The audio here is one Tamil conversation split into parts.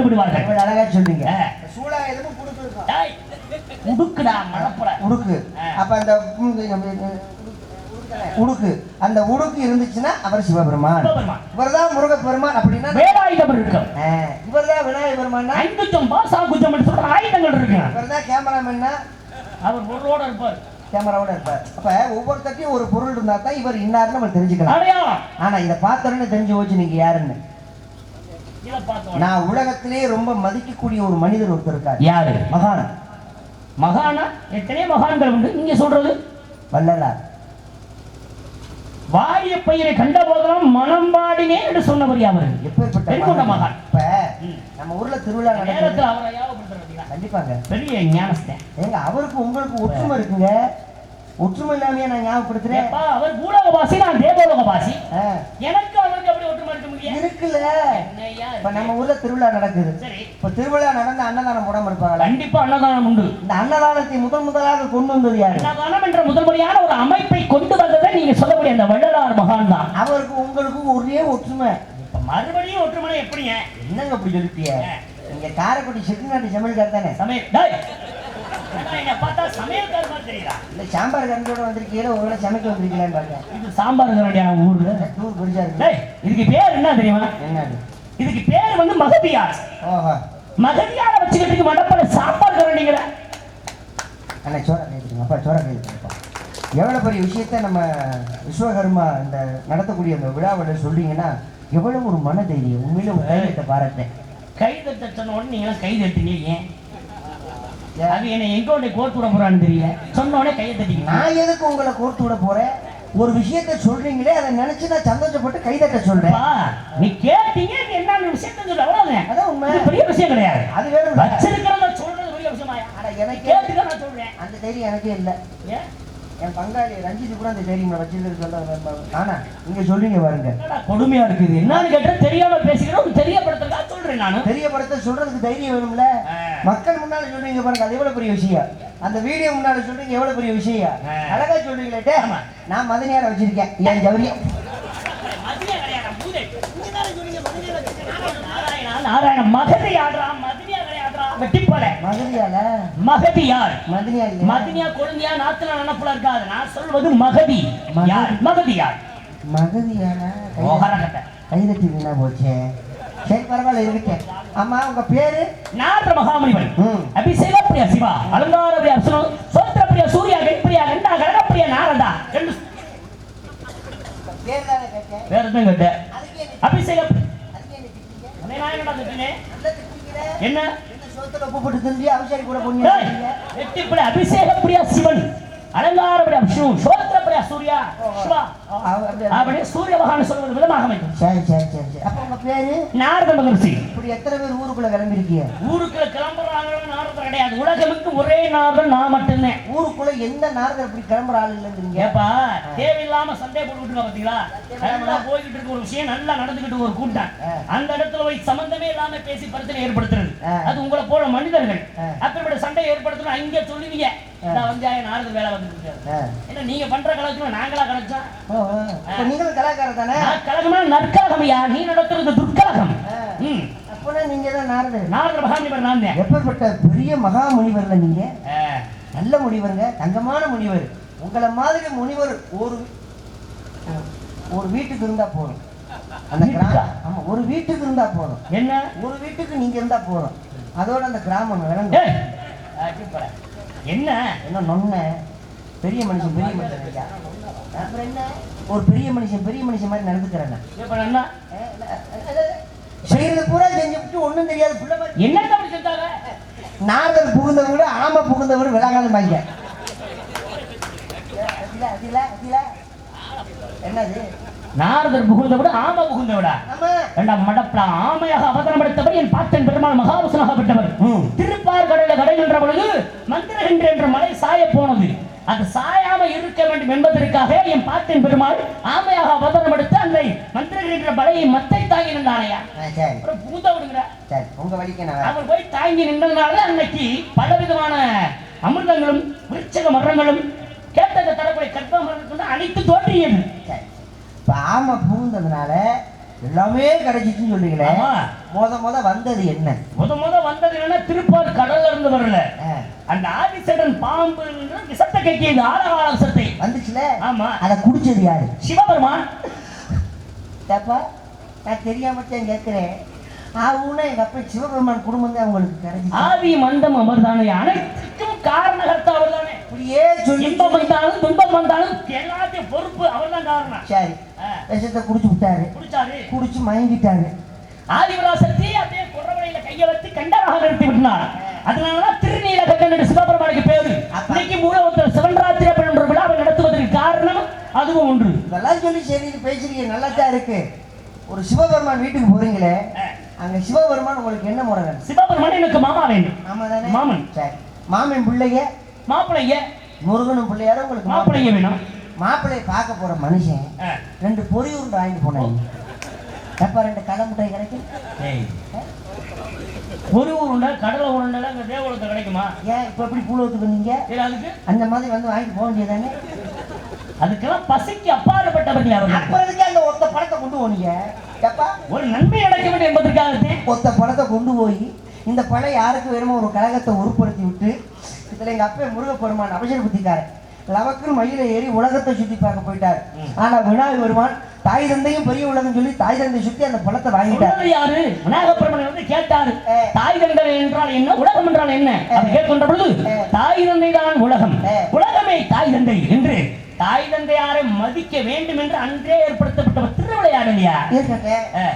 கண்டு விடுவார்கள் இவ்வளவு அழகா இருக்கும் டேய், உடுக்குடா மணப்புற உடுக்கு. அப்ப அந்த உடுக்கு. அந்த உடுக்கு இருந்துச்சுன்னா அவர் சிவபெருமான். சிவபெருமான். இவர்தான் முருகப்பெருமான் அப்படின்னா வேலாயுதம் இருக்கும். ஆ, இவர்தான் விநாயகர் பெருமான்னா? ஐந்துச்சம் பாசா குச்சம் சொல்ற ஆயுதங்கள் இருக்கு இவர்தான் கேமராமேன்னா? அவர் பொருளோட இருப்பார். கேமராவோட இருப்பார். அப்ப ஒவ்வொருத்தட்டையும் ஒரு பொருள் இருந்தா தான் இவர் இன்னார்னு நம்ம தெரிஞ்சுக்கலாம். ஆனா இதை பார்த்தோன்னு தெரிஞ்சு போச்சு நீங்க யாருன்னு. நான் உலகத்திலேயே ரொம்ப மதிக்கக்கூடிய ஒரு மனிதர் ஒருத்தர் இருக்கார். யாரு? மகான். மகானா? எத்தனை மகான்கள் உண்டு. நீங்க சொல்றது? வள்ளலார். வாரிய பயிரை கண்ட போதெல்லாம் மனம் பாடினேன் என்று சொன்னவர் யாவர் எப்பேற்பட்ட மகான். இப்ப. நம்ம ஊர்ல திருவிழா நேரத்தில் அவரை கண்டிப்பாங்க. பெரிய ஞானஸ்தேன் ஏங்க அவருக்கு உங்களுக்கு ஒற்றுமை இருக்குங்க. ஒற்றுமை இல்லாமையே நான் ஞாபகப்படுத்துறேன்? அவர் பூலோகவாசி நான் தேவலோகவாசி. ஆ, எனக்கு அவருக்கு அப்படி ஒற்றுமை இருக்க முடியாது இருக்குல்ல. இப்ப? நம்ம ஊர்ல திருவிழா நடக்குது. சரி. இப்ப திருவிழா நடந்த அன்னதானம் போடாம இருப்பாங்களா? கண்டிப்பா அன்னதானம் உண்டு. இந்த அன்னதானத்தை முதல் முதலாக கொண்டு வந்தது யாரு? அன்னதானம் என்ற முதல்முறையான ஒரு அமைப்பை கொண்டு வந்ததை நீங்க சொல்லக்கூடிய அந்த வள்ளலார் மகான் தான். அவருக்கு உங்களுக்கும் ஒரே ஒற்றுமை. இப்ப மறுபடியும் ஒற்றுமை எப்படிங்க? என்னங்க அப்படி சொல்லிட்டிய நீங்க காரைக்குடி செட்டிநாட்டு சமையல்கார் தானே? சமையல் டேய், என்ன என்னை பார்த்தா சமையல்கார் மாதிரி தெரியுதா? இல்ல சாம்பார் கரண்டோட வந்திருக்கீங்களா ஒருவேளை சமைக்க வந்திருக்கீங்களான்னு பாருங்க. இது சாம்பார் கரண்டியான ஊர்ல? டூர் பிடிச்சா இருக்கு. டேய், இதுக்கு பேர் என்ன தெரியுமா? என்னது? இதுக்கு பேர் வந்து மகதியார். ஓஹோ. மகதியார வச்சுக்கிறதுக்கு மடப்பட சாம்பார் கரண்டிங்கிற அண்ணா சோறா கேட்டுருங்க அப்பா சோறா கேட்டுருங்கப்பா எவ்வளோ பெரிய விஷயத்த நம்ம விஸ்வகர்மா இந்த நடத்தக்கூடிய அந்த விழாவில் சொல்றீங்கன்னா எவ்வளவு ஒரு மன தைரியம் உண்மையில ஒரு தைரியத்தை பாராட்டேன் கை தட்ட சொன்ன உடனே நீங்க கை தட்டிங்க ஏன் அது என்ன எங்க கோர்த்து விட போறான்னு தெரியல. சொன்ன உடனே கையை நான் எதுக்கு உங்களை கோர்த்து விட போறேன்? ஒரு விஷயத்த சொல்றீங்களே அதை நினைச்சு நான் சந்தோஷப்பட்டு கைதட்ட சொல்றேன். அப்பா, நீ கேட்டீங்க என்ன விஷயத்தை சொல்ல அவ்வளவுதான்? அதான் உண்மை. பெரிய விஷயம் கிடையாது. அது வேணும் வச்சிருக்கிறத சொல்றது பெரிய விஷயமாயா ஆனா எனக்கு கேட்டுக்க நான் சொல்றேன். அந்த தைரியம் எனக்கே இல்லை. ஏன்? என் பங்காளி ரஞ்சித் கூட அந்த தைரியம் வச்சிருக்கிறது ஆனா நீங்க சொல்றீங்க பாருங்க. கொடுமையா இருக்குது? என்னன்னு கேட்டா தெரியாம பேசிக்கிறோம் தெரியப்படுத்துறதா சொல்றேன் நானு. தெரியப்படுத்த சொல்றதுக்கு தைரியம் வேணும்ல? ஆ. மக்கள் முன்னால சொல்றீங்க பாருங்க அது எவ்வளவு பெரிய விஷயம்? அந்த வீடியோ முன்னால சொல்றீங்க எவ்வளவு பெரிய விஷயம். அழகா சொல்றீங்களே. நான் மதனியார வச்சிருக்கேன் என் ஜவுரியம். நாராயணா, நாராயணா, மகதி ஆடுறா, மதுரையா கிடையாதுடா, வெட்டிப்போல. மகதியால? மகதி யார் மதனியா மதினியா கொழுந்தியா நாத்துல நினப்புல இருக்காது. நான் சொல்வது மகதி. யார் மகதி. யார்? மகதியால மோகரகத்தை கைதட்டி வீணா போச்சே. சரி பரவாயில்ல இருக்கேன் ஆமா உங்க பேரு? நாரத மகாமுனிவன் ம். அபிஷேக பிரியா சிவா. அலங்கார பிரியா விஷ்ணு சோத்திர பிரியா சூர்யா வெண்பிரியா கண்டா கரக பிரியா நாரதா. ரெண்டு. கேட்டேன். வேற எதுவும் கேட்ட அதுக்கே நீ- அபிஷேக அதுக்கே நீ திட்டீங்க. உன்னை நான் என்னடா திட்டினேன்? நல்லா திட்டீங்களே. என்ன என்ன? சோத்துல உப்பு போட்டு தின்றி அவசரி கூட பொண்ணு வெட்டி பிரியா அபிஷேக பிரியா சிவன்? அலங்கார பிரியா விஷ்ணு சோத்திர பிரியா சூர்யா சிவா அப்படியே சூரிய பகவான் சொல்வது விதமாக அமைக்கும். சரி சரி சரி சரி. அப்ப உங்க பேரு? நாரத மகர்ஷி. இப்படி எத்தனை பேர் ஊருக்குள்ள கிளம்பிருக்கீங்க? ஊருக்குள்ள கிளம்புறாங்க நாரதர் கிடையாது. உலகமுக்கு ஒரே நாரதன் நான் மட்டும்தான். ஊருக்குள்ள எந்த நாரதர் இப்படி கிளம்புற ஆள் இல்லைங்கிறீங்க? ஏப்பா தேவையில்லாம சண்டை போட்டுக்கிட்டு பாத்தீங்களா? நல்லா போய்கிட்டு இருக்க ஒரு விஷயம் நல்லா நடந்துகிட்டு ஒரு கூட்டம். அந்த இடத்துல போய் சம்பந்தமே இல்லாம பேசி பிரச்சனை ஏற்படுத்துறது. அது உங்களை போல மனிதர்கள். அப்படிப்பட்ட சண்டை ஏற்படுத்தணும். அங்க சொல்லுவீங்க. நான் வந்து என் நாரதர் வேலை ஆ. என்ன நீங்க பண்ற கலக்கணும் நாங்களா. அப்ப நீங்களும் கலாக்காரர் தானே? நான் கலகம்னா நற்கலகமையா நீ நடத்துறது? துர்கலகம் ஆ. ம். அப்பனா நீங்க தான் நாரதர் மகாமுனிவர் நான் எப்பேற்பட்ட பெரிய மகா முனிவர்ல நீங்க. நல்ல முனிவருங்க தங்கமான முனிவர். உங்களை மாதிரி முனிவர் ஒரு ஒரு வீட்டுக்கு இருந்தா போதும். அந்த? கிராமம் ஆமா ஒரு வீட்டுக்கு இருந்தா போதும். என்ன? ஒரு வீட்டுக்கு நீங்க இருந்தா போதும். அதோட அந்த கிராமம் விளங்கும். என்ன? என்ன நொன்ன பெரிய மனுஷன் பெரிய மனுஷன். அப்புறம் என்ன? ஒரு பெரிய மனுஷன் பெரிய மனுஷன் மாதிரி நடந்துக்கிறேன்? செய்யறது பூரா செஞ்சுட்டு ஒண்ணும் தெரியாது என்ன அப்படி செஞ்சாங்க? நாரதர் புகுந்தவங்க விட ஆமை புகுந்தவர் விளங்காத வாங்க என்னது? நாரதர் புகுந்த விட ஆம புகுந்த விட. இரண்டாம் ஆமையாக அவதாரம் எடுத்தவர் என் பாட்டன் பெருமாள் மகாவசனாகப்பட்டவர் ம். திருப்பார் கடல கடைகின்ற பொழுது மந்திரகின்ற என்ற மலை சாய போனது. அது சாயாம இருக்க வேண்டும் என்பதற்காக என் பாட்டன் பெருமாள் ஆமையாக அவதாரம் எடுத்து அந்த மந்திரகின்ற மலையை மத்தை தாங்கி நின்றானையா. பூந்த விடுங்கிற. அவர் போய் தாங்கி நின்றதுனால அன்னைக்கு பலவிதமான அமிர்தங்களும் விருட்சக மரங்களும் கேட்டதை தரக்கூடிய கற்ப மரங்கள் அனைத்து தோன்றியது. ஆமை புகுந்ததுனால எல்லாமே கிடைச்சிச்சுன்னு சொல்றீங்களே. முத முத வந்தது என்ன? முத முத வந்தது என்னன்னா திருப்பார் கடல்ல இருந்து வரல அந்த ஆதிசேடன் பாம்பு விஷத்தை கக்கியது ஆழகால விஷத்தை வந்துச்சுல? ஆமா. அதை குடிச்சது யாரு? சிவபெருமான். தப்பா? நான் தெரியாமத்தான் கேட்கிறேன். ஆகும்னா எங்க அப்பா சிவபெருமான் குடும்பம் தான் உங்களுக்கு ஆதி மந்தம் அமர்தானே. அனைத்துக்கும் காரணகர்த்தா அவர்தானே. இப்படியே சொல்லி இன்பம் வந்தாலும் துன்பம் வந்தாலும் எல்லாத்தையும் பொறுப்பு அவர்தான் காரணம். சரி. விஷத்தை குடிச்சு விட்டாரு. குடிச்சாரு. குடிச்சு மயங்கிட்டாரு. ஆதிவராசக்தி அப்படியே குறவரையில கைய வச்சு கண்டராக நிறுத்தி விட்டார். அதனாலதான் திருநீலகண்டன் என்று சிவபெருமானுக்கு பேரு. இன்னைக்கு மூலவத்தில் சிவன்ராத்திரி என்ற விழாவை நடத்துவதற்கு காரணம் அதுவும் ஒன்று. இதெல்லாம் சொல்லி சரி பேசுறீங்க நல்லா தான் இருக்கு. ஒரு சிவபெருமான் வீட்டுக்கு போறீங்களே அங்க சிவபெருமான் உங்களுக்கு என்ன முறை வேணும்? சிவபெருமான் எனக்கு மாமா தானே? மாமன். சரி. மாமன் பிள்ளைங்க மாப்பிள்ளைய முருகனும் பிள்ளையாரும் உங்களுக்கு மாப்பிள்ளைய வேணும். மாப்பிள்ளைய பார்க்க போற மனுஷன். ரெண்டு பொறி உருண்டை வாங்கிட்டு போனாங்க எப்ப ரெண்டு கடை முட்டாய் கிடைக்கும். ஒரு உருண்டை கடலை உருண்டை அங்க தேவலத்தை கிடைக்குமா? ஏன் இப்ப எப்படி பூலத்துக்கு வந்தீங்க? சரி அதுக்கு? அந்த மாதிரி வந்து வாங்கிட்டு போக வேண்டியதானே? அதுக்கெல்லாம் பசிக்கு அப்பாற்பட்டவர் அவர்கள் அப்புறம் எதுக்கு அந்த ஒத்த பழத்தை கொண்டு போனீங்க? எப்பா? ஒரு நன்மை நடக்க வேண்டும் என்பதற்காகத்தே ஒத்த பழத்தை கொண்டு போய் இந்த பழம் யாருக்கு வேணுமோ ஒரு கழகத்தை உருப்படுத்தி விட்டு இதுல எங்க அப்பா முருகப்பெருமான் அவசர புத்திக்காரன் லவக்குன்னு மயில ஏறி உலகத்தை சுத்தி பார்க்க போயிட்டார். ஆனா விநாயகர் பெருமான் தாய் தந்தையும் பெரிய உலகம் சொல்லி தாய் தந்தை சுத்தி அந்த பழத்தை வாங்கிட்டார். யாரு? விநாயகப்பெருமன் வந்து கேட்டாரு. தாய் தந்தை என்றால் என்ன? உலகம் என்றால் என்ன? கேட்கின்ற பொழுது. தாய் தந்தை தான் உலகம். உலகமே தாய் தந்தை என்று தாய் தந்தையாரை மதிக்க வேண்டும் என்று அன்றே ஏற்படுத்தப்பட்ட ஒரு திருவிளையாடல் இல்லையா இருக்கட்டும். ஏ.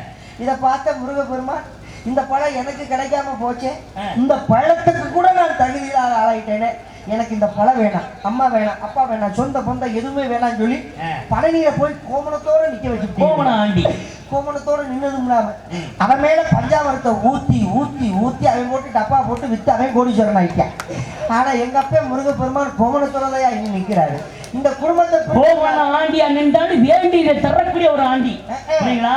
இத பார்த்த முருகப்பெருமான் இந்த பழம் எனக்கு கிடைக்காம போச்சே. இந்த பழத்துக்கு கூட நான் தகுதியில்லாத ஆளாயிட்டேனே. எனக்கு இந்த பழம் வேணாம் அம்மா வேணாம் அப்பா வேணாம் சொந்த பந்தம் எதுவுமே வேணாம்னு சொல்லி ஆ. பழனியில போய் கோமணத்தோட நிக்க வச்சு கோமண ஆண்டி. கோமணத்தோட நின்னதும் இல்லாம அவன் மேல பஞ்சாமரத்தை ஊத்தி ஊத்தி ஊத்தி அவன் போட்டு டப்பா போட்டு வித்து அவன் கோடீஸ்வரன் ஆயிட்டான். ஆனா எங்க அப்பா முருகப்பெருமான் கோமணத்தோட தான் இங்க நிக்கிறாரு. இந்த குடும்பத்தை கோமண ஆண்டியா நின்றாலும் வேண்டியதை தரக்கூடிய ஒரு ஆண்டி. சரிங்களா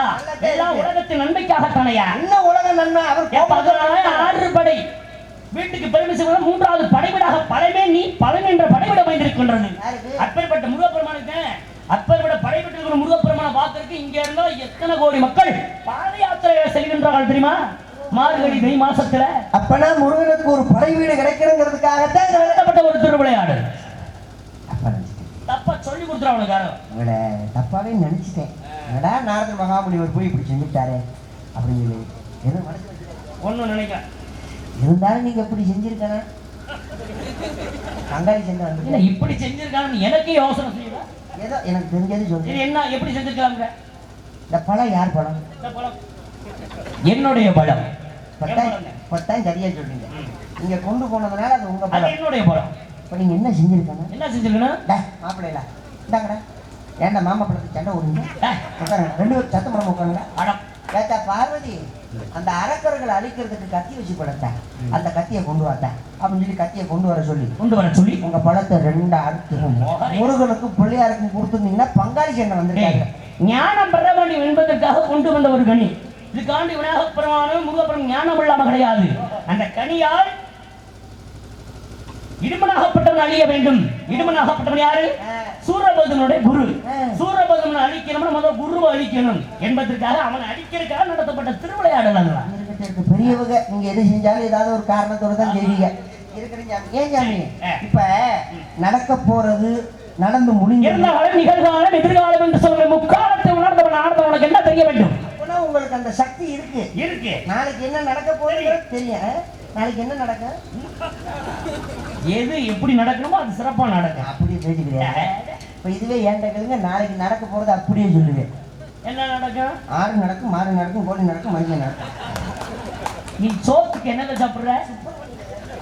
எல்லாம் உலகத்தின் நன்மைக்காக தானையா என்ன உலக நன்மை? அவர் ஆறு படை வீட்டுக்கு பெருமை செய்வது மூன்றாவது படைவிடாக பழமே நீ பழம் என்ற படைவிட யாருக்கு? அப்பேற்பட்ட முருகப்பெருமானுக்கு. அப்பேற்பட்ட படைவிட்டு முருகப்பெருமானை பார்க்கறதுக்கு இங்க இருந்தா எத்தனை கோடி மக்கள் பாத யாத்திரை செல்கின்றார்கள் தெரியுமா? மார்கழி தை மாசத்துல. அப்பனா முருகனுக்கு ஒரு படை வீடு வேலை- நடத்தப்பட்ட ஒரு திருவிளையாடு அப்பா நினைச்சிட்டேன். தப்பா சொல்லி கொடுத்துரு அவனுக்கு உங்களை தப்பாவே நினைச்சிட்டேன். என்னடா நாரத மகாமுனிவர் போய் இப்படி செஞ்சுட்டாரே அப்படின்னு சொல்லி. எதுவும் மனசுல வச்சுக்கல. ஒண்ணும் நினைக்க இருந்தாலும் நீங்க எப்படி செஞ்சிருக்கணும் கங்காளி செஞ்ச இல்ல இப்படி செஞ்சிருக்கான்னு எனக்கே யோசனை செய்யுதா? ஏதோ எனக்கு தெரிஞ்சது சொல்றேன். என்ன எப்படி செஞ்சிருக்காங்க இந்த பழம் யார் பழம்? என்னுடைய பழம். பத்தாய் சரியா சொல்றீங்க நீங்க கொண்டு போனதுனால அது உங்க பழம். என்னுடைய பழம். இப்ப நீங்க என்ன செஞ்சிருக்கணும் என்ன செஞ்சிருக்கணும் டே மாப்பிள்ளைல இந்தாங்கடா. ஏன்டா மாமா பழத்துக்கு சண்டை விடுங்க உட்காருங்க. ரெண்டு பேரும் சத்தம் பண்ண உட்காருங்க. அடம் ஏத்தா பார்வதி அந்த அரக்கர்களை அழிக்கிறதுக்கு கத்தி வச்சு படத்தா. அந்த கத்தியை கொண்டு வாத்தா. அப்படின்னு சொல்லி கத்தியை கொண்டு வர சொல்லி. கொண்டு வர சொல்லி? உங்க பழத்தை ரெண்டு அறுத்து முருகனுக்கும் பிள்ளையாருக்கும் கொடுத்துருந்தீங்கன்னா பங்காளி சண்டை வந்திருக்காங்க ஞானம் பெற வேண்டும் என்பதற்காக கொண்டு வந்த ஒரு கனி. இதுக்காண்டி விநாயகப் பெருமானும் முருகப்பெரும் ஞானம் இல்லாம கிடையாது. அந்த கனியால் இடுமனாகப்பட்டவன் அழிய வேண்டும். இடுமனாகப்பட்டவன் யாரு? சூரபதுமனுடைய குரு. சூரபதுமனை அழிக்கணும்னா முதல் குருவை அழிக்கணும். என்பதற்காக அவனை அழிக்கிறதுக்காக நடத்தப்பட்ட திருவிளையாடல் அதுதான். இருக்கட்டும், இருக்கு பெரியவங்க நீங்க எது செஞ்சாலும் ஏதாவது ஒரு காரணத்தோட தான் செய்வீங்க. ஏன் ஆ. இப்ப நடக்க போறது நடந்து இருந்தாலும் நிகழ்காலம் எதிர்காலம் என்று சொல்ற முக்காலத்தை உணர்ந்தவன் ஆனந்தவன் உனக்கு என்ன தெரிய வேண்டும்? உங்களுக்கு அந்த சக்தி இருக்கு. இருக்கு. நாளைக்கு என்ன நடக்க போகுதுங்கிறது தெரியும்? நாளைக்கு என்ன நடக்கும் எது எப்படி நடக்கணுமோ அது சிறப்பா நடக்கும். அப்படியே பேசிக்கிறேன் இப்ப இதுவே ஏன்ட்ட கேளுங்க நாளைக்கு நடக்க போறது அப்படியே சொல்லுவேன் என்ன நடக்கும்? ஆறு நடக்கும் மாறு நடக்கும் கோழி நடக்கும் மனிதன் நடக்கும். நீ சோத்துக்கு என்னதை சாப்பிடுற?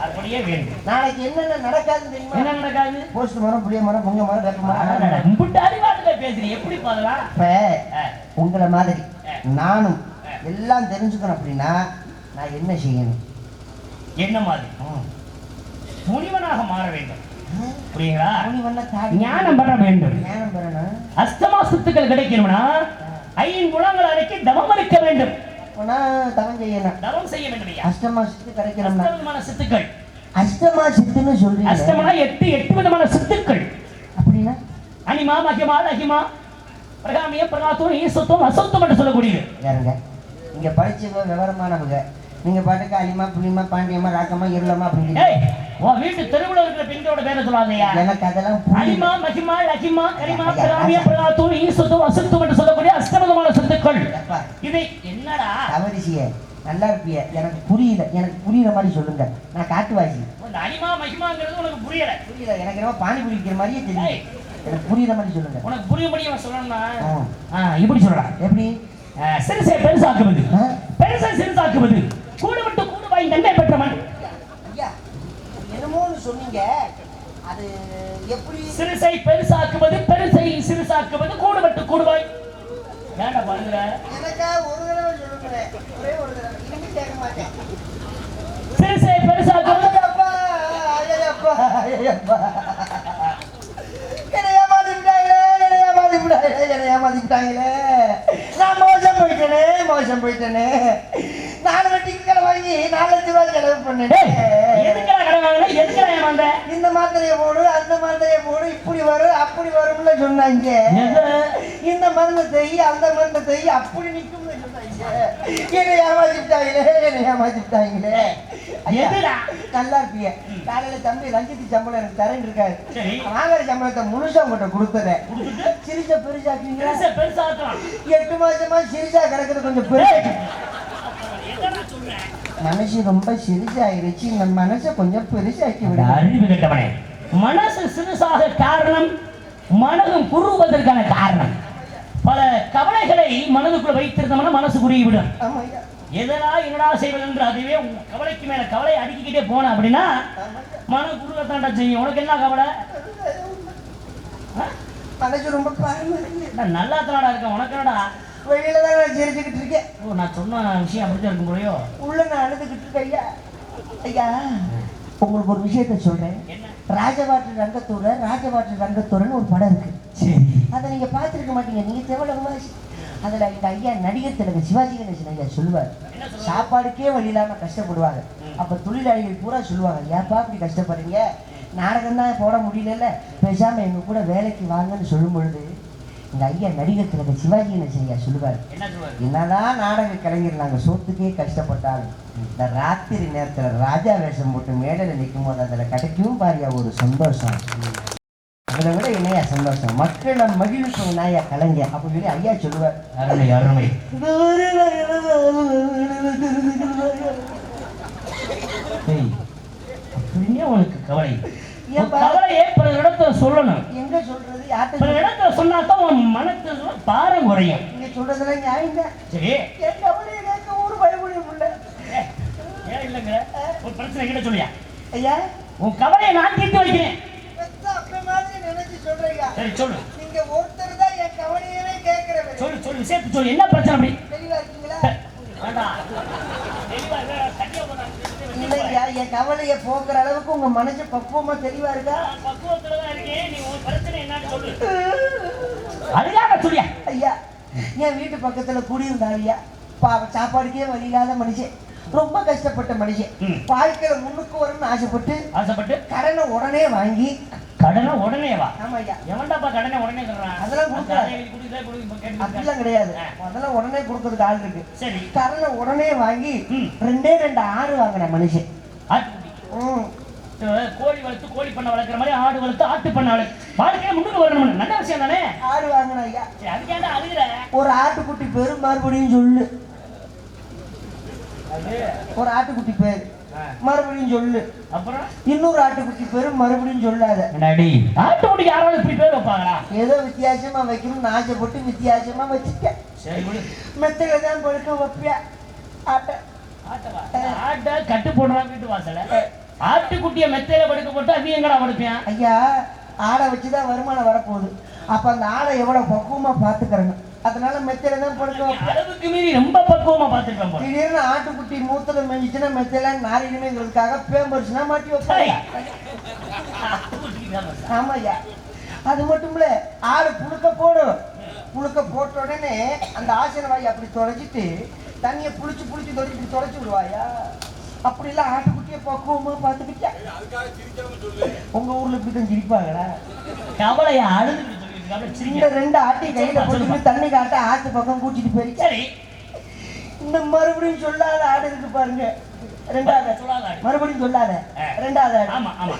அப்படியே வேண்டும் நாளைக்கு என்னென்ன நடக்காதுன்னு தெரியுமா? என்ன நடக்காது? போஸ்ட் மரம் புளிய மரம் பொங்க மரம் வேப்ப மரம் கும்பிட்டு அறிவாட்டுல பேசுறீ எப்படி பாதலாம் இப்ப உங்களை மாதிரி நானும் எல்லாம் தெரிஞ்சுக்கணும் அப்படின்னா நான் என்ன செய்யணும்? என்ன மாதிரி? முனிவனாக மாற வேண்டும். புரியுங்களா? ஞானம் பெற வேண்டும். அஸ்தமா சொத்துக்கள் கிடைக்கணும்னா ஐங்குணங்கள் அடக்கி தவம் இருக்க வேண்டும். தவம் செய்யணும் தவம் செய்ய வேண்டும் அஷ்டமா சித்து கிடைக்கணும்னா. சித்துக்கள். அஷ்டமா சித்துன்னு சொல்றீங்க அஷ்டமனா எட்டு எட்டு விதமான சித்துக்கள். அப்படின்னா? அனிமா மகிமா லகிமா பிரகாமியம் பிரகாத்துவம் ஈசத்துவம் அசத்துவம் என்று சொல்லக்கூடியது. யாருங்க? இங்க படிச்சவங்க விவரமானவங்க நீங்க பாட்டுக்கு அலிமா புலிமா பாண்டியம்மா ராக்கம்மா இருளம்மா அப்படின்னு ஏய் உன் வீட்டு தெருவுல இருக்கிற பெண்களோட பேரை சொல்லாதயா? எனக்கு அதெல்லாம். அலிமா மகிமா லகிமா கரிமா பிரகாமிய பிரகாத்துவம் ஈசத்துவம் அசத்துவம் என்று சொல்லக்கூடிய அஷ்டமதமான சொத்துக்கள். இதை என்னடா? தவறிசிய நல்லா இருப்பிய. எனக்கு புரியல. எனக்கு புரியுற மாதிரி சொல்லுங்க. நான் காட்டுவாசி. அலிமா மகிமாங்கிறது உனக்கு புரியல. புரியல. எனக்கு என்னமோ பானிபூரி விற்கிற மாதிரியே. தெரியும் எனக்கு புரியுற மாதிரி சொல்லுங்க. உனக்கு புரியும்படி சொல்லணும்னா இப்படி சொல்லலாம் எப்படி? சிறுசை பெருசாக்குவது? பெருசை சிறுசாக்குவது. கூடு விட்டு கூடு வாங்கி தண்டை பெற்றவன். ஐயா என்னமோன்னு சொன்னீங்க. அது எப்படி? சிறுசை பெருசாக்குவது பெருசை சிறுசாக்குவது கூடு விட்டு கூடுவாய் ஏன்டா பாருங்க எனக்கா ஒரு தடவை சொல்லுங்களேன். ஒரே ஒரு தடவை. இனிமே கேட்க மாட்டேன். சிறுசை பெருசாக்குவது. ஐயப்பா, ஐயப்பா, ஐயப்பா. என்னை என்னை ஏமாத்திவிட்டாங்களே, என்னை ஏமாத்திவிட்டாங்களே. நான் மோசம் போயிட்டேனே, மோசம் போயிட்டேனே. வாங்கி நாலு லட்ச ரூபாய் செலவு பண்ணேனே. கடன் வாங்கின இந்த மாத்திரையை போடு அந்த மாத்திரையை போடு இப்படி வரும் அப்படி வரும்னு சொன்னாங்க? இந்த மருந்து தெய் அந்த மருந்து தெய் அப்படி நிக்கும்னு சொன்னாங்க. என்னை ஏமாத்திட்டாங்களே என்னை? நல்லா இருப்பீங்க காலையில தம்பி ரஞ்சித் சம்பளம் எனக்கு தரேன் இருக்காரு. வாங்குற சம்பளத்தை முழுசா உங்கள்கிட்ட கொடுத்துட்டு? சிரிச்சா பெருசாக்குவீங்களா பெருசை பெருசாக்கலாம் எட்டு மாசமா சிரிச்சா கிடக்குது கொஞ்சம் மனசு ரொம்ப சிரிச்சாயிருச்சு இந்த மனசை கொஞ்சம் பெருசாக்கி விடுங்க அறிவு கெட்டவனே மனசு சிறுசாக காரணம் மனதும் குறுவதற்கான காரணம். பல கவலைகளை மனதுக்குள்ள வைத்திருந்தோம்னா மனசு குறுகிவிடும். எதனா என்னடா செய்வது என்று அதுவே கவலைக்கு மேல கவலை அடுக்கிக்கிட்டே போன அப்படின்னா. மன குருவத்தாண்டா செய்யும். உனக்கு என்ன கவலை? மனசு ரொம்ப இருக்கு. நல்லா தானடா இருக்கேன். உனக்கு என்னடா? வெளியில தான் நான் சிரிச்சுக்கிட்டு இருக்கேன். ஓ நான் சொன்ன விஷயம் அப்படித்தான் இருக்கும் போலயோ? உள்ள நான் அழுதுகிட்டு இருக்கேன் ஐயா. ஐயா உங்களுக்கு ஒரு விஷயத்த சொல்றேன். ராஜபாட்டு ரங்கத்தூர ராஜபாட்டு ரங்கத்தூரன்னு ஒரு படம் இருக்கு. அதை நீங்க பார்த்திருக்க மாட்டீங்க நீங்க வாசி அதுல எங்க ஐயா நடிகர் திலக சிவாஜி கணேசன் ஐயா சொல்லுவார்? சாப்பாடுக்கே வழி இல்லாம கஷ்டப்படுவாங்க. அப்ப தொழிலாளிகள் பூரா சொல்லுவாங்க ஏப்பா இப்படி கஷ்டப்படுறீங்க? நாடகம் தான் போட முடியல பேசாம எங்க கூட வேலைக்கு வாங்கன்னு சொல்லும் பொழுது எங்க ஐயா நடிகர் திலக சிவாஜி என்ன சொல்லுவாரு? என்னதான் நாடக கலைஞர் நாங்க சொத்துக்கே கஷ்டப்பட்டாலும் இந்த ராத்திரி நேரத்துல ராஜா வேஷம் போட்டு மேடையில நிற்கும் போது அதுல கிடைக்கும் பாரியா ஒரு சந்தோஷம். அதை விட என்னையா சந்தோஷம்? மக்களை மகிழ்விக்கும் நாயா கலைஞர் அப்படின்னு சொல்லி ஐயா சொல்லுவார். அருமை அப்படின்னே உனக்கு கவலை. கவலையை பிற இடத்துல சொல்லணும்? எங்க சொல்றது? சொல்றது? இடத்துல சொன்னா தான் உன் மனத்துல பாரம் குறையும். நீங்க சொல்றதெல்லாம் நியாயம் சரி. என் கவலையை கேட்க ஊர் பயப்பட முடியல ஏன் இல்லைங்க ஒரு பிரச்சனை கிட்ட சொல்லியா? ஐயா? உன் கவலையை நான் தீர்த்து வைக்கிறேன். சரி சொல்லு. நீங்க ஒருத்தர் தான் என் கவலையவே கேட்கிறவர். சொல்லு சொல்லு சேர்த்து சொல்லு. என்ன பிரச்சனை அப்படி? தெளிவா இருக்கீங்களா? இல்லையா என் கவலையை போக்குற அளவுக்கு உங்க மனசு பக்குவமா தெளிவா இருக்கா? நான் பக்குவத்துல தான் இருக்கேன் நீ உன் பிரச்சனை என்னன்னு சொல்லு அதுக்காக சொல்லியா ஐயா என் வீட்டு பக்கத்துல குடியிருந்தாளியா பாவம் சாப்பாடுக்கே வழி இல்லாத மனுஷன். ரொம்ப கஷ்டப்பட்ட மனுஷன். வாழ்க்கையில முன்னுக்கு வரும்னு ஆசைப்பட்டு ஆசைப்பட்டு? கடனை உடனே வாங்கி கடனை உடனே வா. எவன்டாப்பா கடனை உடனே தர்றான் அதெல்லாம் கொடுக்கல. அதை எழுதி கொடுக்குறதே கொடு, இப்ப கேட்டு அப்படிலாம். கிடையாது. அதெல்லாம் உடனே கொடுக்கறதுக்கு ஆள் இருக்கு. சரி. கடனை உடனே வாங்கி. ரெண்டே ரெண்டு ஆடு வாங்கின மனுஷன். கோழி வளர்த்து கோழி பண்ண வளர்க்குற மாதிரி ஆடு வளர்த்து ஆட்டு பண்ண வளர்த்து வாழ்க்கையில முன்னுக்கு வரணும் நல்ல விஷயம் தானே? ஆடு வாங்கின ஐயா. அதுக்கேண்டா அழுகிற? ஒரு ஆட்டுக்குட்டி பேரு மறுபடியும் சொல்லு. ஒரு ஆட்டுக்குட்டி பேரு. மறுபடியும் சொல்லு. அப்புறம்? இன்னொரு ஆட்டுக்குட்டி பேரு மறுபடியும் சொல்லாத. என்னடி? ஆட்டுக்குட்டிக்கு யாராவது இப்படி பேர் வைப்பாங்களா? ஏதோ வித்தியாசமா வைக்கணும்னு ஆசைப்பட்டு வித்தியாசமா வச்சுட்டேன் மெத்தையில தான் படுக்க வைப்பியா ஆட்டை. ஆட்டை கட்டு போடுறான் வீட்டு வாசல ஆட்டுக்குட்டிய மெத்தையில படுக்க போட்டு அது எங்கடா படுப்பேன் ஐயா ஆடை வச்சுதான் வருமானம் வரப்போகுது. அப்ப அந்த ஆடை எவ்வளவு பக்குவமா பாத்துக்கிறணும் அதனால மெத்தையில தான் படுக்க அளவுக்கு மீறி ரொம்ப பக்குவமா போல. திடீர்னு ஆட்டுக்குட்டி மூத்துல மெஞ்சிச்சுன்னா மெத்தையில நாரிடுமேங்கிறதுக்காக பேம்பரிச்சுனா மாட்டி. வைப்பாங்க. ஆட்டுக்குட்டிக்கு தான் பஸ். ஆமா ஐயா அது மட்டும் இல்ல ஆடு புழுக்க போடும். புழுக்க போட்ட உடனே அந்த ஆசன வாய் அப்படி தொலைச்சிட்டு தண்ணியை புளிச்சு புளிச்சு தொலைச்சு தொலைச்சு விடுவாயா அப்படிலாம் ஆட்டுக்குட்டியை பக்குவமா பார்த்துக்கிட்டா. உங்க ஊர்ல இப்படி தான் சிரிப்பாங்களா? கவலைய இருக்காப்ல இந்த ரெண்டு ஆட்டி கையில போட்டு தண்ணி காட்ட ஆத்து பக்கம் கூட்டிட்டு போயிருக்க இந்த மறுபடியும் சொல்லாத ஆடு இருக்கு பாருங்க. ரெண்டாவது. மறுபடியும் சொல்லாத. ரெண்டாவது ஆடு. ஆமா ஆமா.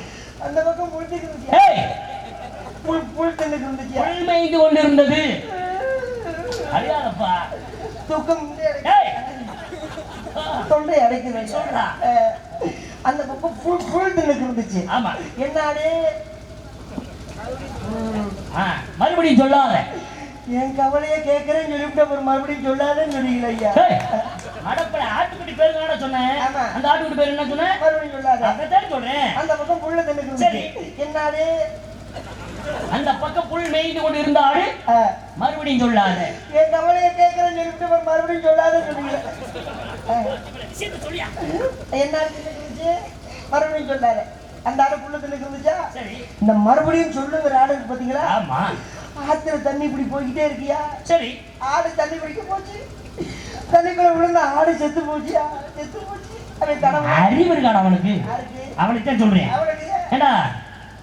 அந்த பக்கம் புழுத்துக்கு இருந்துச்சு புல் தின்னுக்கு இருந்துச்சு புல் மேய்ந்து கொண்டிருந்தது அழியாதப்பா. தூக்கம் தொண்டை அடைக்குது சொல்றா. அந்த பக்கம் புல் புல் தின்னுக்கு இருந்துச்சு ஆமா. என்னாலே மறுபடியும் சொல்லாத. என் கவலையை கேட்கறேன்னு சொல்லிவிட்டு அப்புறம் மறுபடியும் சொல்லாதேன்னு சொன்னீங்களா ஐயா. அடப்பட ஆட்டுக்குட்டி பேரு தானே சொன்னேன். அந்த ஆட்டுக்குட்டி பேர் என்ன சொன்னேன் மறுபடியும் சொல்லாத. அதைத்தான் சொல்றேன். அந்த பக்கம் புல்ல தின்னுக்கு சரி. என்னாலே? அந்த பக்கம் புல் மேய்ந்து கொண்டு இருந்த ஆடு மறுபடியும் சொல்லாத. என் கவலையை கேட்கறேன்னு சொல்லிவிட்டு அப்புறம் மறுபடியும் சொல்லாதேன்னு சொன்னீங்களா என்ன மறுபடியும் சொல்லாத. அந்த ஆடு தின்னுக்கு இருந்துச்சா? சரி. இந்த மறுபடியும் சொல்லுங்கிற ஆடு இருக்கு பாத்தீங்களா? ஆமா. ஆத்துல தண்ணி இப்படி போய்கிட்டே இருக்கியா? சரி. ஆடு தண்ணி குடிக்க போச்சு. தண்ணிக்குள்ள விழுந்த ஆடு செத்து போச்சியா? செத்து போச்சு. அறிவு இருக்காடா அவனுக்கு? அவனுக்கு தான் சொல்றேன். ஏண்டா?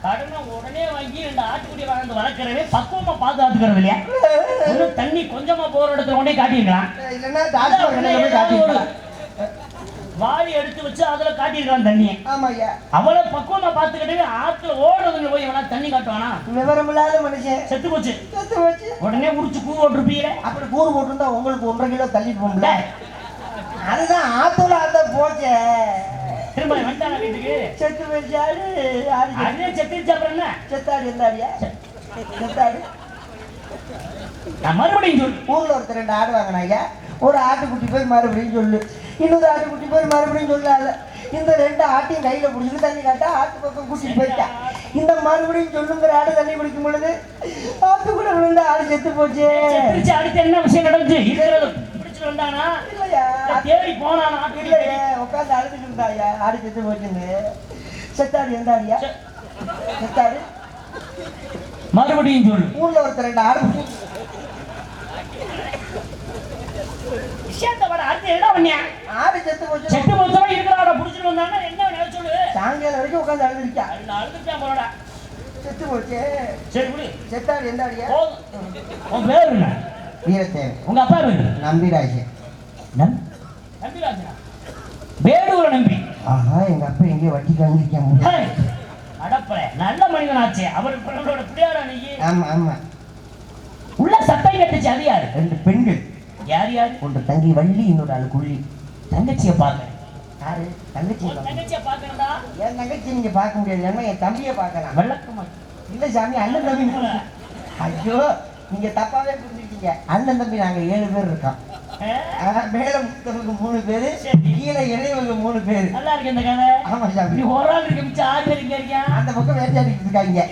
கடனை உடனே வாங்கி ரெண்டு ஆட்டுக்குட்டி வாழ்ந்து வளர்க்கறவே பக்குவமா பாதுகாத்துக்கிறது இல்லையா? தண்ணி கொஞ்சமா போற இடத்துல கொண்டே காட்டியிருக்கலாம். இல்லைன்னா வாளி எடுத்து வச்சு அதுல காட்டியிருக்கான் தண்ணியை ஆமா ஐயா அவளை பக்குவமா பாத்துக்கிட்டே ஆத்துல ஓடுறதுல போய் எவனா தண்ணி காட்டுவானா? விவரம் இல்லாத மனுஷன். செத்து போச்சு. செத்து போச்சு. உடனே உடிச்சு பூ போட்டிருப்பீங்க அப்படி கூறு போட்டிருந்தா உங்களுக்கு ஒன்றரை கிலோ தள்ளி போகல அதுதான் ஆத்தோட அந்த போச்சே. திரும்ப வந்தானா வீட்டுக்கு? செத்து போச்சு ஆடு ஆடு செத்து- அதே செத்துருச்சு அப்புறம் என்ன? செத்தாடு எந்த ஆடியா செத்தாடு நான் மறுபடியும் சொல்லு. ஊர்ல ஒருத்தர் ரெண்டு ஆடு வாங்கினாங்க ஒரு ஆட்டுக்குட்டி போய் மறுபடியும் சொல்லு. இன்னொரு ஆட்டுக்குட்டி போய் மறுபடியும் சொல்லாத. இந்த ரெண்டு ஆட்டையும் கையில பிடிச்சிட்டு தண்ணி காட்டா ஆட்டு பக்கம் கூட்டிட்டு போயிட்டா. இந்த மறுபடியும் சொல்லுங்கிற ஆடு தண்ணி குடிக்கும் பொழுது ஆட்டுக்குள்ள விழுந்த ஆடு செத்து போச்சு. அடுத்து என்ன விஷயம் நடந்துச்சு? தேடி போனானா? இல்லையே உட்காந்து அழுதுட்டு இருந்தாயா? ஆடு செத்து போச்சுன்னு. செத்தாடு எந்த ஆடியா செத்தாடு மறுபடியும் சொல்லு. ஊர்ல ஒருத்தர் ரெண்டு ஆடு விஷயத்தை வர அடுத்து என்ன பண்ணியா ஆடு செத்து போச்சு செத்து போச்சவா இருக்கிறாட புடிச்சிட்டு வந்தானா என்ன வேணா சொல்லு. சாயங்காலம் வரைக்கும் உட்காந்து அழுதுருக்கா அழுது அழுதுட்டான் போலடா செத்து போச்சு. சரி விடு. செத்தாடு எந்த உன் பேர் என்ன? வீரத்தேவன். உங்க அப்பா பேரு நம்பிராஜன். நம் நம்பிராஜனா? வேடுவரை நம்பி. ஆஹா எங்க அப்பா எங்கேயோ வட்டி ஹேய், அடப்பற நல்ல மனிதனாச்சே. அவர் நம்மளோட பிள்ளையாரா நீ? ஆமா ஆமா. உள்ள சட்டை கட்டுச்சு அது யாரு? ரெண்டு பெண்கள். யார் யாரு? ஒன்று தங்கி வள்ளி இன்னொரு ஆளு குள்ளி தங்கச்சியை பாக்குறேன் யாரு? தங்கச்சி உன் தங்கச்சியை பாக்குறதா என் தங்கச்சி நீங்க பார்க்க முடியாது. ஏன்னா என் தம்பியை பார்க்கலாம். வெள்ளக்கமா இல்ல சாமி அண்ணன் தம்பி. ஐயோ நீங்க தப்பாவே புரிஞ்சுக்கிட்டீங்க. அண்ணன் தம்பி நாங்க ஏழு பேர் இருக்கோம். மேல முத்தவங்க மூணு பேரு. கீழே இளையவங்க மூணு பேரு. நல்லா இருக்கு இந்த கதை. ஆமா சாமி. இப்படி ஒரு ஆள் இருக்க மிச்சம் ஆறு பேர் இங்க இருக்கியா அந்த பக்கம் வேட்டையாடிட்டு இருக்காங்க.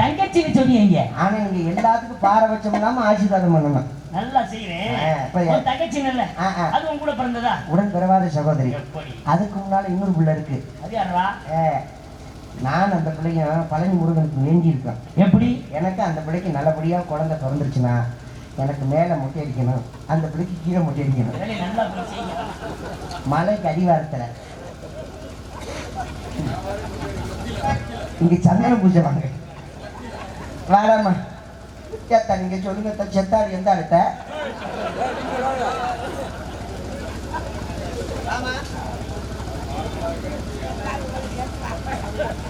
தங்கச்சின்னு சொன்னீங்க ஆனா நீங்க எல்லாத்துக்கும் பாரபட்சம் இல்லாம ஆசீர்வாதம் பண்ணணும். நல்லா செய்வேன். தங்கச்சி ஆ. அது உன் கூட பிறந்ததா? உடன் பிறவாத சகோதரி. அதுக்கு முன்னால இன்னொரு பிள்ளை இருக்கு. அது யாரா நான் அந்த பிள்ளையும் பழனி முருகனுக்கு வேண்டி இருக்கேன் எப்படி? எனக்கு அந்த பிள்ளைக்கு நல்லபடியா குழந்தை பிறந்துருச்சுன்னா எனக்கு மேல மொட்டை அடிக்கணும் அந்த பிள்ளைக்கு கீழே மொட்டை அடிக்கணும். நல்லா மலைக்கு அடிவாரத்துல. இங்க சந்தன பூஜை வாங்க. வேறாம்மா சேத்தா நீங்க சொல்லுங்க அத்தா, செத்தாடு எந்த அடுத்த பூஜைக்கு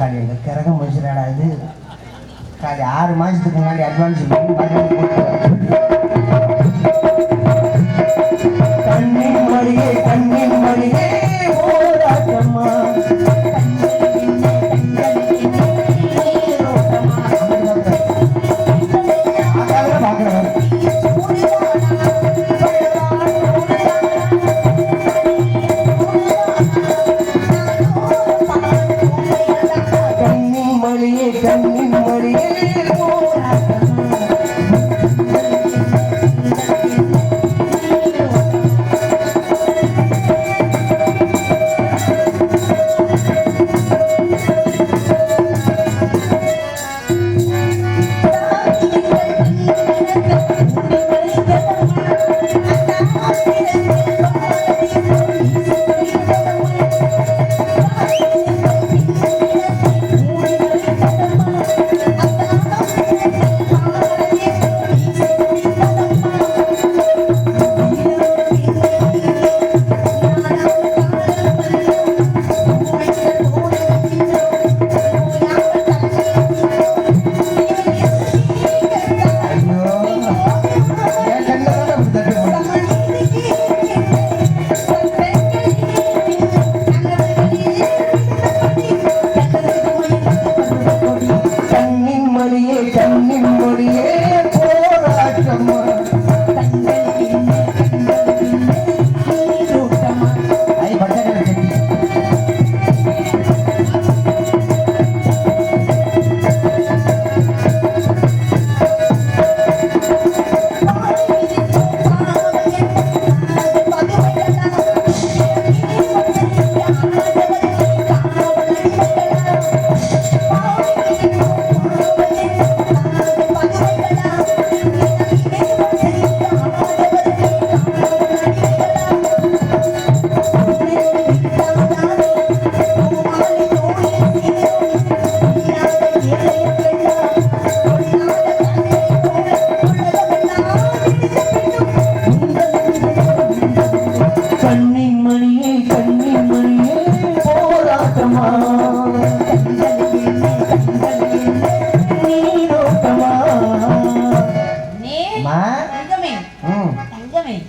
காலி எங்க கிறக மனுஷனாடா இது? காலி ஆறு மாசத்துக்கு முன்னாடி அட்வான்ஸ் கண்ணின்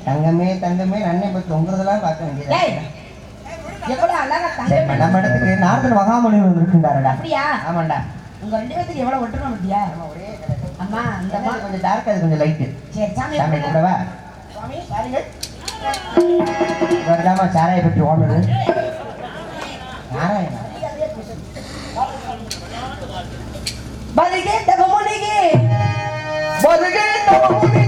தங்கமே தங்கமே. நன்னை இப்ப தொங்குறதெல்லாம் பார்க்க வேண்டியதா எவ்வளவு அழகா சரி, தங்க நம்ம இடத்துக்கு நாரதன் மகாமணி வந்திருக்கின்றாரடா. அப்படியா? ஆமாண்டா. உங்க ரெண்டு பேத்துக்கு எவ்வளவு ஒற்றுமை பத்தியா? அம்மா இந்த மாதிரி கொஞ்சம் டார்க் அது கொஞ்சம் லைட்டு சரி சாமி சாமி. கூடவா இவர்தாம்மா சாராய பற்றி ஓடுறது நாராயணா? ಬಲಿಗೆ ತಗಮನಿಗೆ. ಬಲಿಗೆ ತಗಮನಿಗೆ.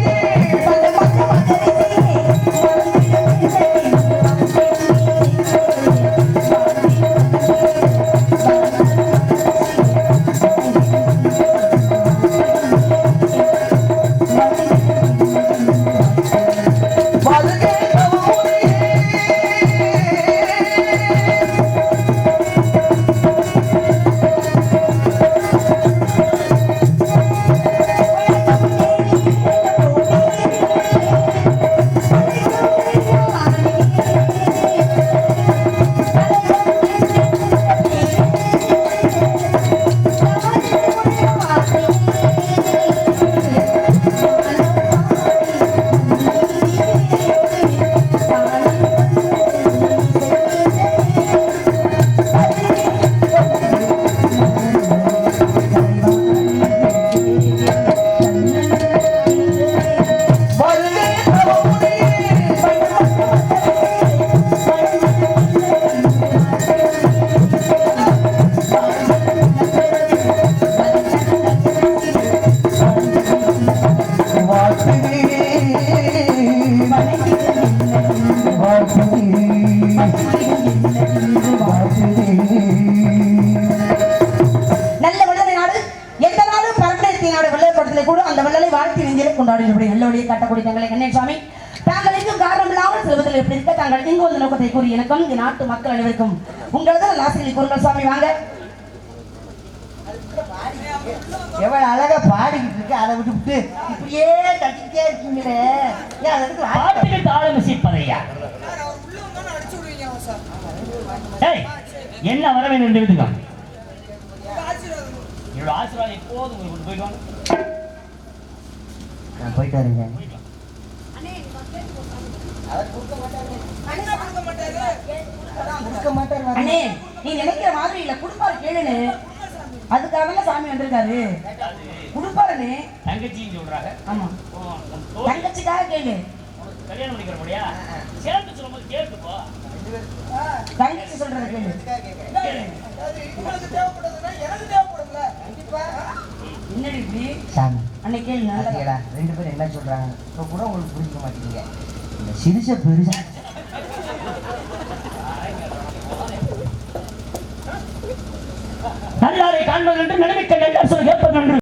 நாட்டு மக்கள் அனைவருக்கும் உங்களது ஆசிரியர் கூறுங்கள் சுவாமி வாங்க. எவ்வளவு அழகா பாடிக்கிட்டு இருக்கு அதை விட்டுவிட்டு இப்படியே தட்டிக்கிட்டே இருக்கீங்களே. ஏன் அதை எடுத்து தாளம் என்ன வர வேண்டும் என்று ஆசீர்வாதம் என்னோட ஆசீர்வாதம் எப்போதும் உங்களுக்கு போயிட்டு வாங்க அண்ணே நீ நினைக்கிற மாதிரி இல்ல. குடுப்பாரு கேளுன்னு. அதுக்காக சாமி வந்திருக்காரு. குடுப்பாருண்ணே தங்கச்சின்னு சொல்றாங்க. ஆமா. தங்கச்சிக்காக கேளு. கல்யாணம் பண்ணிக்கிற முடியா சேர்ந்து சொல்லும்போது கேட்டுப்போ தங்கச்சி சொல்றத கேளு. அது உங்களுக்கு தேவைப்படுதுன்னா எனக்கு தேவைப்படும்ல என்னடி இப்படி? சாமி. அன்னை கேளு நல்லா ரெண்டு பேரும் என்ன சொல்றாங்க இப்ப கூட உங்களுக்கு புரிஞ்சுக்க மாட்டேங்குங்க இந்த பெருசா நல்லாரை காண்பது என்று நினைவிக்க நல்லார் சொல் கேட்பது என்று